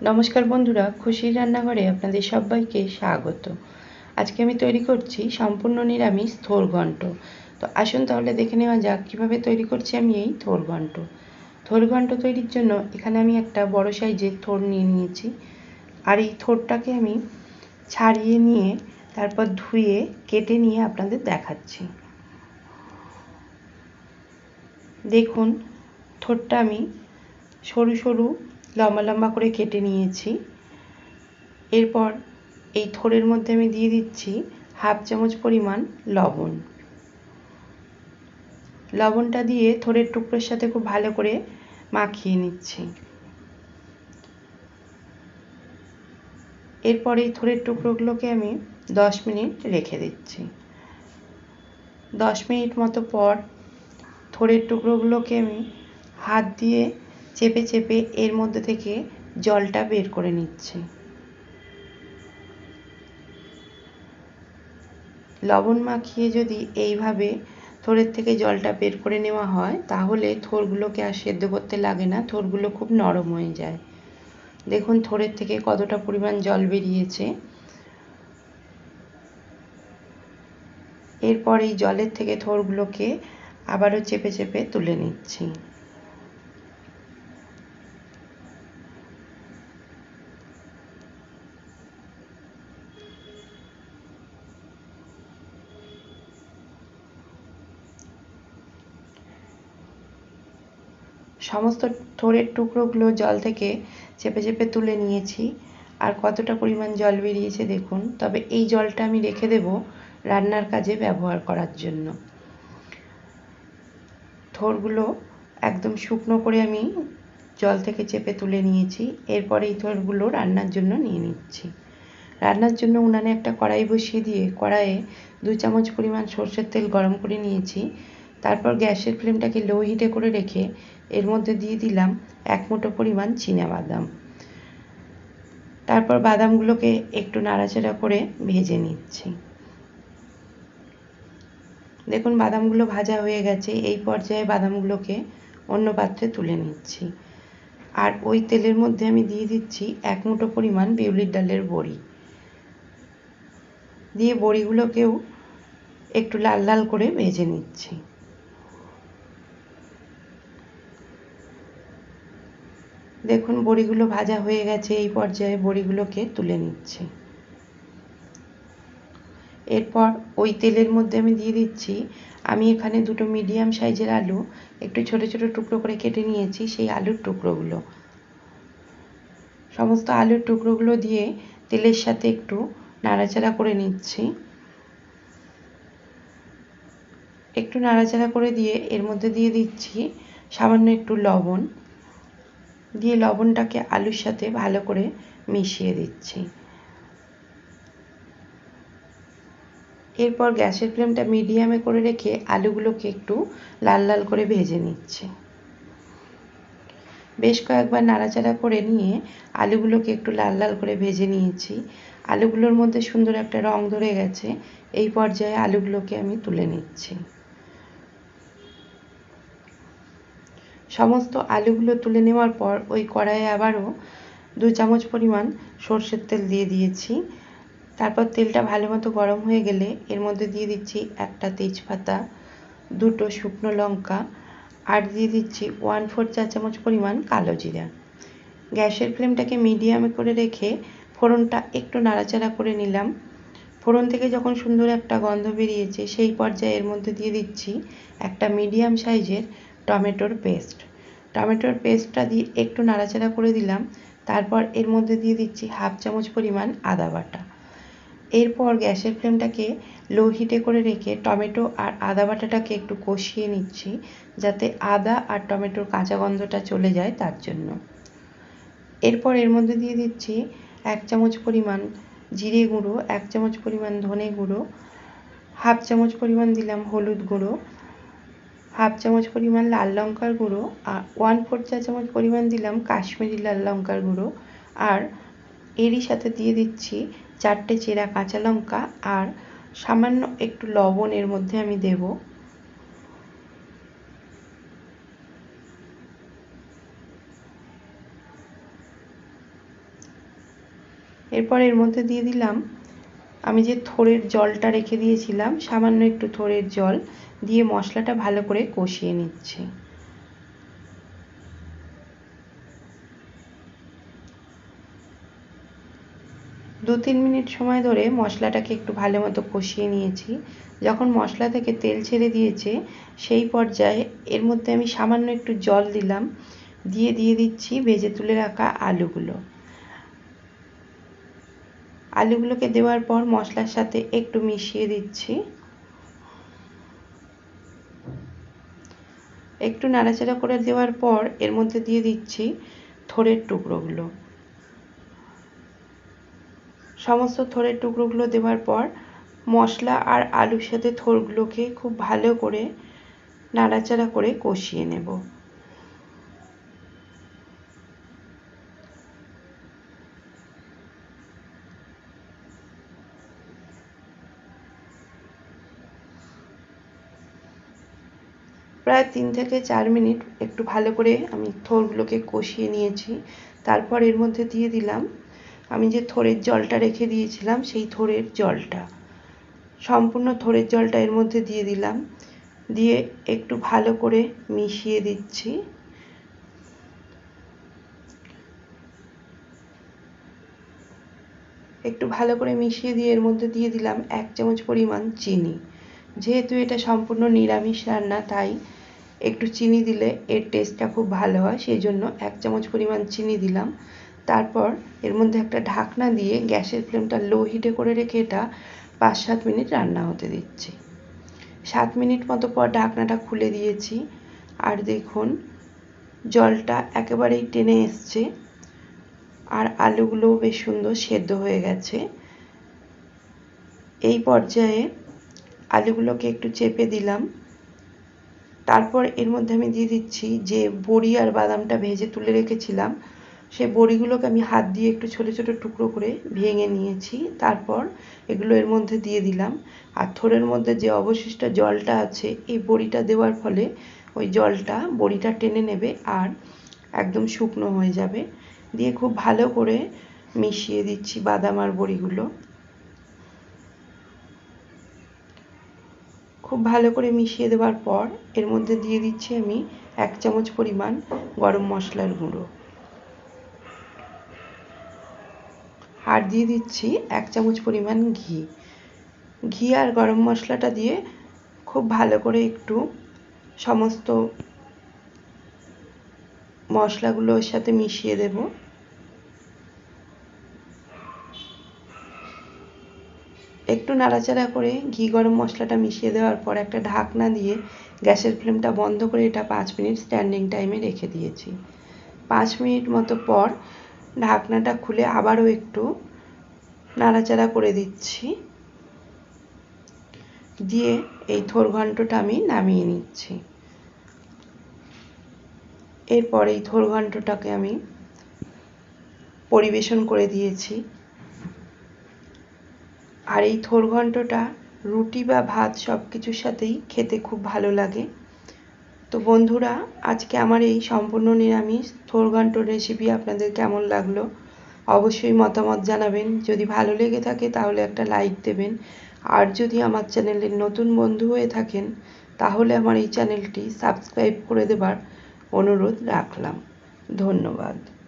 নমস্কার বন্ধুরা, খুশির রান্নাঘরে আপনাদের সবাইকে স্বাগত। আজকে আমি তৈরি করছি সম্পূর্ণ নিরামিষ থোর ঘন্ট। তো আসুন তাহলে দেখে নেওয়া যাক কীভাবে তৈরি করছি আমি এই থোর ঘন্ট। থোর ঘন্ট তৈরির জন্য এখানে আমি একটা বড় সাইজের থোর নিয়ে নিয়েছি। আর এই থোরটাকে আমি ছাড়িয়ে নিয়ে তারপর ধুয়ে, কেটে নিয়ে আপনাদের দেখাচ্ছি। দেখুন, থোরটা আমি সরু সরু লম্বা লম্বা করে কেটে নিয়েছি। এরপর এই থোড়ের মধ্যে আমি দিয়ে দিচ্ছি হাফ চামচ পরিমাণ লবণ। লবণটা দিয়ে থোড়ের টুকরোর সাথে খুব ভালো করে মাখিয়ে নিচ্ছি। এরপর এই থোড়ের টুকরোগুলোকে আমি দশ মিনিট রেখে দিচ্ছি। দশ মিনিট মতো পর থোড়ের টুকরোগুলোকে আমি হাত দিয়ে চেপে চেপে এর মধ্যে থেকে জলটা বের করে নিচ্ছি। লবণ মাখিয়ে যদি এইভাবে থোড়ের থেকে জলটা বের করে নেওয়া হয়, তাহলে থোরগুলোকে আর সেদ্ধ করতে লাগে না, থোরগুলো খুব নরম হয়ে যায়। দেখুন থোড়ের থেকে কতটা পরিমাণ জল বেরিয়েছে। এরপর এই জলের থেকে থোরগুলোকে আবারও চেপে চেপে তুলে নিচ্ছি। সমস্ত থোড়ের টুকরোগুলো জল থেকে চেপে চেপে তুলে নিয়েছি। আর কতটা পরিমাণ জল বেরিয়েছে দেখুন। তবে এই জলটা আমি রেখে দেব রান্নার কাজে ব্যবহার করার জন্য। থোরগুলো একদম শুকনো করে আমি জল থেকে চেপে তুলে নিয়েছি। এরপরে এই থোরগুলো রান্নার জন্য নিয়ে নিচ্ছি। রান্নার জন্য উনানে একটা কড়াই বসিয়ে দিয়ে কড়াইয়ে দু চামচ পরিমাণ সর্ষের তেল গরম করে নিয়েছি। তারপর গ্যাসের ফ্লেমটাকে লো হিটে করে রেখে এর মধ্যে দিয়ে দিলাম এক মুঠো পরিমাণ বাদাম। তারপর বাদামগুলোকে একটু নাড়াচাড়া করে ভেজে নিচ্ছি। দেখুন, বাদামগুলো ভাজা হয়ে গেছে। এই পর্যায়ে বাদামগুলোকে অন্য পাত্রে তুলে নিচ্ছি। আর ওই তেলের মধ্যে আমি দিয়ে দিচ্ছি এক মুঠো পরিমাণ বিউলির ডালের বড়ি। দিয়ে বড়িগুলোকেও একটু লাল লাল করে ভেজে নিচ্ছি। দেখুন, বড়িগুলো ভাজা হয়ে গেছে, এই পর্যায়ে বড়িগুলোকে তুলে নিচ্ছি। এরপর ওই তেলের মধ্যে আমি দিয়ে দিচ্ছি, আমি এখানে দুটো মিডিয়াম সাইজের আলু, একটু ছোট ছোট টুকরো করে কেটে নিয়েছি সেই আলুর টুকরোগুলো। সমস্ত আলুর টুকরোগুলো দিয়ে তেলের সাথে একটু নাড়াচাড়া করে নিচ্ছি। একটু নাড়াচাড়া করে দিয়ে এর মধ্যে দিয়ে দিচ্ছি সামান্য একটু লবণ। দিয়ে লবণটাকে আলুর সাথে ভালো করে মিশিয়ে দিচ্ছি। এরপর গ্যাসের ফ্লেমটা মিডিয়ামে করে রেখে আলুগুলোকে একটু লাল লাল করে ভেজে নিচ্ছি। বেশ কয়েকবার নাড়াচাড়া করে নিয়ে আলুগুলোকে একটু লাল লাল করে ভেজে নিয়েছি। আলুগুলোর মধ্যে সুন্দর একটা রং ধরে গেছে। এই পর্যায়ে আলুগুলোকে আমি তুলে নিচ্ছি। সমস্ত আলুগুলো তুলে নেওয়ার পর ওই কড়াইয়ে আবারও দু চামচ পরিমাণ সর্ষের তেল দিয়ে দিয়েছি। তারপর তেলটা ভালো মতো গরম হয়ে গেলে এর মধ্যে দিয়ে দিচ্ছি একটা তেজপাতা, দুটো শুকনো লঙ্কা, আর দিয়ে দিচ্ছি ওয়ান ফোর চা চামচ পরিমাণ কালো জিরা। গ্যাসের ফ্লেমটাকে মিডিয়ামে করে রেখে ফোড়নটা একটু নাড়াচাড়া করে নিলাম। ফোড়ন থেকে যখন সুন্দর একটা গন্ধ বেরিয়েছে, সেই পর্যায়ে এর মধ্যে দিয়ে দিচ্ছি একটা মিডিয়াম সাইজের টমেটোর পেস্ট। টমেটোর পেস্টটা দিয়ে একটু নাড়াচাড়া করে দিলাম। তারপর এর মধ্যে দিয়ে দিচ্ছি হাফ চামচ পরিমাণ আদা বাটা। এরপর গ্যাসের ফ্লেমটাকে লো হিটে করে রেখে টমেটো আর আদা বাটাটাকে একটু কষিয়ে নিচ্ছি, যাতে আদা আর টমেটোর কাঁচা গন্ধটা চলে যায় তার জন্য। এরপর এর মধ্যে দিয়ে দিচ্ছি এক চামচ পরিমাণ জিরে গুঁড়ো, এক চামচ পরিমাণ ধনে গুঁড়ো, হাফ চামচ পরিমাণ দিলাম হলুদ গুঁড়ো হাফ চামচ পরিমাণ লাল লঙ্কার গুঁড়ো, আর ওয়ান ফোর চা চামচ পরিমাণ দিলাম কাশ্মীরি লাল লঙ্কার গুঁড়ো, আর এরই সাথে দিয়ে দিচ্ছি চারটে চেরা কাঁচা লঙ্কা, আর সামান্য একটু লবণ এর মধ্যে আমি দেব। এরপর এর মধ্যে দিয়ে দিলাম আমি যে থোড়ের জলটা রেখে দিয়েছিলাম, সামান্য একটু থোড়ের জল দিয়ে মশলাটা ভালো করে কষিয়ে নিচ্ছি। দু তিন মিনিট সময় ধরে মশলাটাকে একটু ভালো মতো কষিয়ে নিয়েছি। যখন মশলা থেকে তেল ছেড়ে দিয়েছে, সেই পর্যায়ে এর মধ্যে আমি সামান্য একটু জল দিলাম। দিয়ে দিয়ে দিচ্ছি ভেজে তুলে রাখা আলুগুলো। আলুগুলোকে দেওয়ার পর মশলার সাথে একটু মিশিয়ে দিচ্ছি। একটু নাড়াচাড়া করে দেওয়ার পর এর মধ্যে দিয়ে দিচ্ছি থোড়ের টুকরোগুলো। সমস্ত থোড়ের টুকরোগুলো দেওয়ার পর মশলা আর আলুর সাথে থোড়গুলোকে খুব ভালো করে নাড়াচাড়া করে কষিয়ে নেব। প্রায় তিন থেকে চার মিনিট একটু ভালো করে আমি থোরগুলোকে কষিয়ে নিয়েছি। তারপর এর মধ্যে দিয়ে দিলাম, আমি যে থোড়ের জলটা রেখে দিয়েছিলাম সেই থোড়ের জলটা। সম্পূর্ণ থোড়ের জলটা এর মধ্যে দিয়ে দিলাম, দিয়ে একটু ভালো করে মিশিয়ে দিচ্ছি। একটু ভালো করে মিশিয়ে দিয়ে এর মধ্যে দিয়ে দিলাম এক চামচ পরিমাণ চিনি। যেহেতু এটা সম্পূর্ণ নিরামিষ রান্না, তাই একটু চিনি দিলে এর টেস্টটা খুব ভালো হয় সেই জন্য এক চামচ পরিমাণ চিনি দিলাম। তারপর এর মধ্যে একটা ঢাকনা দিয়ে গ্যাসের ফ্লেমটা লো হিটে করে রেখে এটা পাঁচ সাত মিনিট রান্না হতে দিচ্ছি। সাত মিনিট মতো পর ঢাকনাটা খুলে দিয়েছি। আর দেখুন, জলটা একেবারেই টেনে এসছে। আর আলুগুলোও বেশ সুন্দর সেদ্ধ হয়ে গেছে। এই পর্যায়ে আলুগুলোকে একটু চেপে দিলাম। তারপর এর মধ্যে আমি দিয়ে দিচ্ছি যে বড়ি আর বাদামটা ভেজে তুলে রেখেছিলাম সেই বড়িগুলোকে আমি হাত দিয়ে একটু ছোটো ছোটো টুকরো করে ভেঙে নিয়েছি। তারপর এগুলো এর মধ্যে দিয়ে দিলাম। আর থোড়ের মধ্যে যে অবশিষ্ট জলটা আছে, এই বড়িটা দেওয়ার ফলে ওই জলটা বড়িটা টেনে নেবে আর একদম শুকনো হয়ে যাবে। দিয়ে খুব ভালো করে মিশিয়ে দিচ্ছি বাদাম আর বড়িগুলো। খুব ভালো করে মিশিয়ে দেওয়ার পর এর মধ্যে দিয়ে দিচ্ছি আমি এক চামচ পরিমাণ গরম মশলার গুঁড়ো। আর দিয়ে দিচ্ছি এক চামচ পরিমাণ ঘি। ঘি আর গরম মশলাটা দিয়ে খুব ভালো করে একটু সমস্ত মশলাগুলো ওর সাথে মিশিয়ে দেব। একটু নাড়াচাড়া করে ঘি গরম মশলাটা মিশিয়ে দেওয়ার পর একটা ঢাকনা দিয়ে গ্যাসের ফ্লেমটা বন্ধ করে এটা পাঁচ মিনিট স্ট্যান্ডিং টাইমে রেখে দিয়েছি। পাঁচ মিনিট মতো পর ঢাকনাটা খুলে আবারও একটু নাড়াচাড়া করে দিচ্ছি। দিয়ে এই থোর ঘন্টটা আমি নামিয়ে নিচ্ছি। এরপর এই থোর ঘন্টটাকে আমি পরিবেশন করে দিয়েছি। আর এই থোর ঘন্টটা রুটি বা ভাত সব কিছুর সাথেই খেতে খুব ভালো লাগে। তো বন্ধুরা, আজকে আমার এই সম্পূর্ণ নিরামিষ থোরঘণ্ট রেসিপি আপনাদের কেমন লাগল অবশ্যই মতামত জানাবেন। যদি ভালো লেগে থাকে তাহলে একটা লাইক দেবেন। আর যদি আমার চ্যানেলের নতুন বন্ধু হয়ে থাকেন, তাহলে আমার এই চ্যানেলটি সাবস্ক্রাইব করে দেবার অনুরোধ রাখলাম। ধন্যবাদ।